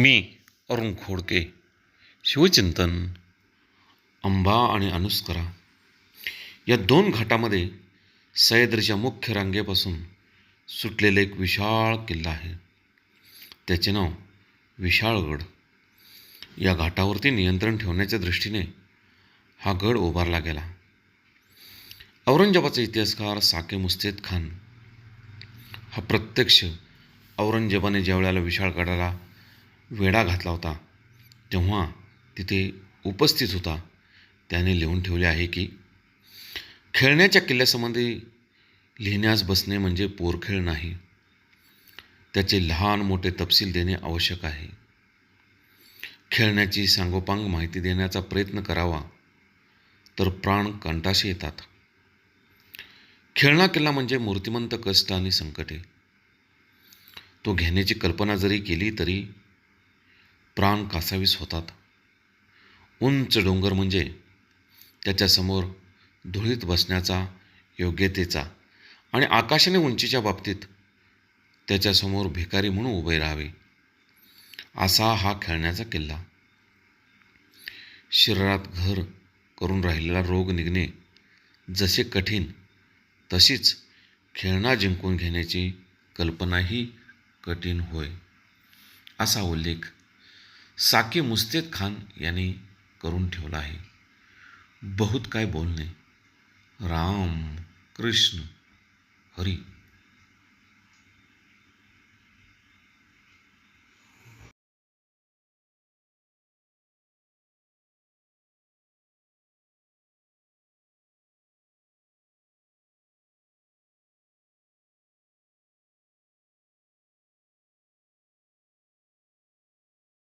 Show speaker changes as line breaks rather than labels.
मी अरुण खोडके. शिवचिंतन अंबा आणि अनुस्करा. या दोन घाटामध्ये सह्याद्रीच्या मुख्य रांगेपासून सुटलेला एक विशाळ किल्ला आहे. त्याचे नाव विशाळगड. या घाटावरती नियंत्रण ठेवण्याच्या दृष्टीने हा गड उभारला गेला. औरंगजेबाचा इतिहासकार साके मुस्तेद खान हा प्रत्यक्ष औरंगजेबाने ज्या वेळेला विशाळगडाला वेढा घातला होता. तेव्हा तिथे उपस्थित होता. त्याने लिहून ठेवले आहे की खेळण्याच्या किल्ल्यासंबंधी लिहिण्यास बसणे म्हणजे पोरखेळ नाही. त्याचे लहान मोठे तपशील देणे आवश्यक आहे. खेळण्याची सांगोपांग माहिती देण्याचा प्रयत्न करावा तर प्राण कंटाशी येतात. खेळणा किल्ला म्हणजे मूर्तिमंत कष्ट आणि संकटे. तो घेण्याची कल्पना जरी केली तरी प्राण कासावीस होतात. उंच डोंगर म्हणजे त्याच्यासमोर धुळीत बसण्याचा योग्यतेचा आणि आकाशाने उंचीच्या बाबतीत त्याच्यासमोर भिकारी म्हणून उभे राहावे. असा हा खेळण्याचा किल्ला. शरीरात घर करून राहिलेला रोग निघणे जसे कठीण तशीच खेळणा जिंकून घेण्याची कल्पनाही कठीण होय असा उल्लेख साकी मुस्तेद खान यांनी करून ठेवला आहे. बहुत काय बोलणे. राम कृष्ण हरी.